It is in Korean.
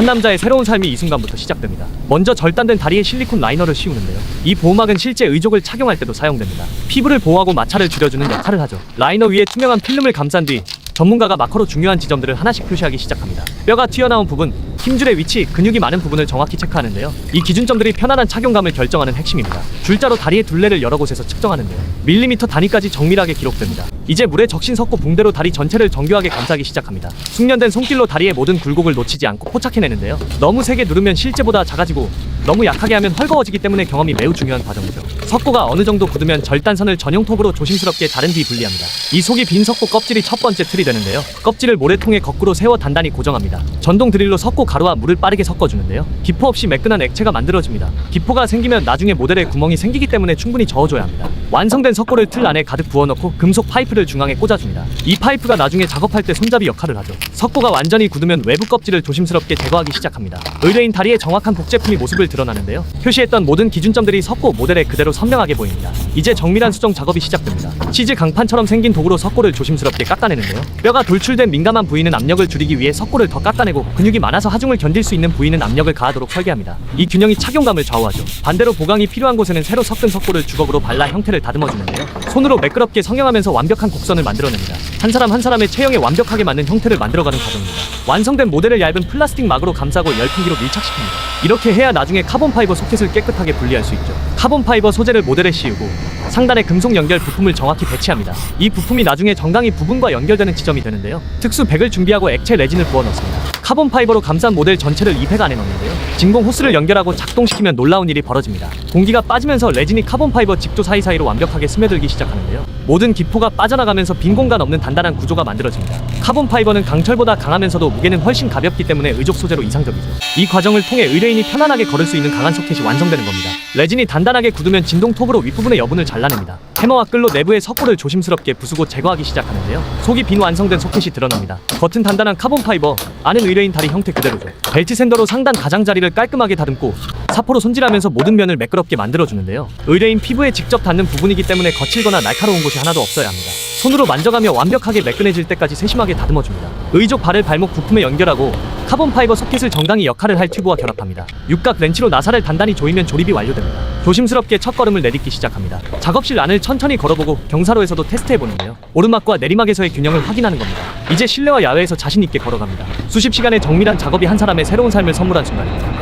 한 남자의 새로운 삶이 이 순간부터 시작됩니다. 먼저 절단된 다리에 실리콘 라이너를 씌우는데요. 이 보호막은 실제 의족을 착용할 때도 사용됩니다. 피부를 보호하고 마찰을 줄여주는 역할을 하죠. 라이너 위에 투명한 필름을 감싼 뒤 전문가가 마커로 중요한 지점들을 하나씩 표시하기 시작합니다. 뼈가 튀어나온 부분, 힘줄의 위치, 근육이 많은 부분을 정확히 체크하는데요. 이 기준점들이 편안한 착용감을 결정하는 핵심입니다. 줄자로 다리의 둘레를 여러 곳에서 측정하는데요. 밀리미터 단위까지 정밀하게 기록됩니다. 이제 물에 적신 섞고 붕대로 다리 전체를 정교하게 감싸기 시작합니다. 숙련된 손길로 다리의 모든 굴곡을 놓치지 않고 포착해내는데요. 너무 세게 누르면 실제보다 작아지고 너무 약하게 하면 헐거워지기 때문에 경험이 매우 중요한 과정이죠. 석고가 어느 정도 굳으면 절단선을 전용 톱으로 조심스럽게 자른 뒤 분리합니다. 이 속이 빈 석고 껍질이 첫 번째 틀이 되는데요. 껍질을 모래통에 거꾸로 세워 단단히 고정합니다. 전동 드릴로 석고 가루와 물을 빠르게 섞어주는데요. 기포 없이 매끈한 액체가 만들어집니다. 기포가 생기면 나중에 모델에 구멍이 생기기 때문에 충분히 저어줘야 합니다. 완성된 석고를 틀 안에 가득 부어넣고 금속 파이프를 중앙에 꽂아줍니다. 이 파이프가 나중에 작업할 때 손잡이 역할을 하죠. 석고가 완전히 굳으면 외부 껍질을 조심스럽게 제거하기 시작합니다. 의뢰인 다리에 정확한 복제품이 모습을 드러나는데요. 표시했던 모든 기준점들이 석고 모델에 그대로 선명하게 보입니다. 이제 정밀한 수정 작업이 시작됩니다. 치즈 강판처럼 생긴 도구로 석고를 조심스럽게 깎아내는데요. 뼈가 돌출된 민감한 부위는 압력을 줄이기 위해 석고를 더 깎아내고 근육이 많아서 하중을 견딜 수 있는 부위는 압력을 가하도록 설계합니다. 이 균형이 착용감을 좌우하죠. 반대로 보강이 필요한 곳에는 새로 섞은 석고를 주걱으로 발라 형태를 다듬어주는데요. 손으로 매끄럽게 성형하면서 완벽한 곡선을 만들어냅니다. 한 사람 한 사람의 체형에 완벽하게 맞는 형태를 만들어가는 과정입니다. 완성된 모델을 얇은 플라스틱 막으로 감싸고 열풍기로 밀착시킵니다. 이렇게 해야 나중에 카본 파이버 소켓을 깨끗하게 분리할 수 있죠. 카본 파이버 소재를 모델에 씌우고 상단에 금속 연결 부품을 정확히 배치합니다. 이 부품이 나중에 정강이 부분과 연결되는 지점이 되는데요. 특수 백을 준비하고 액체 레진을 부어 넣습니다. 카본 파이버로 감싼 모델 전체를 이 팩 안에 넣는데요. 진공 호스를 연결하고 작동시키면 놀라운 일이 벌어집니다. 공기가 빠지면서 레진이 카본 파이버 직조 사이사이로 완벽하게 스며들기 시작하는데요. 모든 기포가 빠져나가면서 빈 공간 없는 단단한 구조가 만들어집니다. 카본 파이버는 강철보다 강하면서도 무게는 훨씬 가볍기 때문에 의족 소재로 이상적이죠. 이 과정을 통해 의뢰인이 편안하게 걸을 수 있는 강한 소켓이 완성되는 겁니다. 레진이 단단하게 굳으면 진동 톱으로 윗부분의 여분을 잘라냅니다. 해머와 끌로 내부의 석고를 조심스럽게 부수고 제거하기 시작하는데요. 속이 빈 완성된 소켓이 드러납니다. 겉은 단단한 카본 파이버, 안은 의뢰인 다리 형태 그대로죠. 벨트 샌더로 상단 가장자리를 깔끔하게 다듬고 사포로 손질하면서 모든 면을 매끄럽게 만들어주는데요. 의뢰인 피부에 직접 닿는 부분이기 때문에 거칠거나 날카로운 곳이 하나도 없어야 합니다. 손으로 만져가며 완벽하게 매끈해질 때까지 세심하게 다듬어줍니다. 의족 발을 발목 부품에 연결하고 카본 파이버 소켓을 정강이 역할을 할 튜브와 결합합니다. 육각 렌치로 나사를 단단히 조이면 조립이 완료됩니다. 조심스럽게 첫 걸음을 내딛기 시작합니다. 작업실 안을 천천히 걸어보고 경사로에서도 테스트해보는데요. 오르막과 내리막에서의 균형을 확인하는 겁니다. 이제 실내와 야외에서 자신 있게 걸어갑니다. 수십 시간의 정밀한 작업이 한 사람의 새로운 삶을 선물한 순간입니다.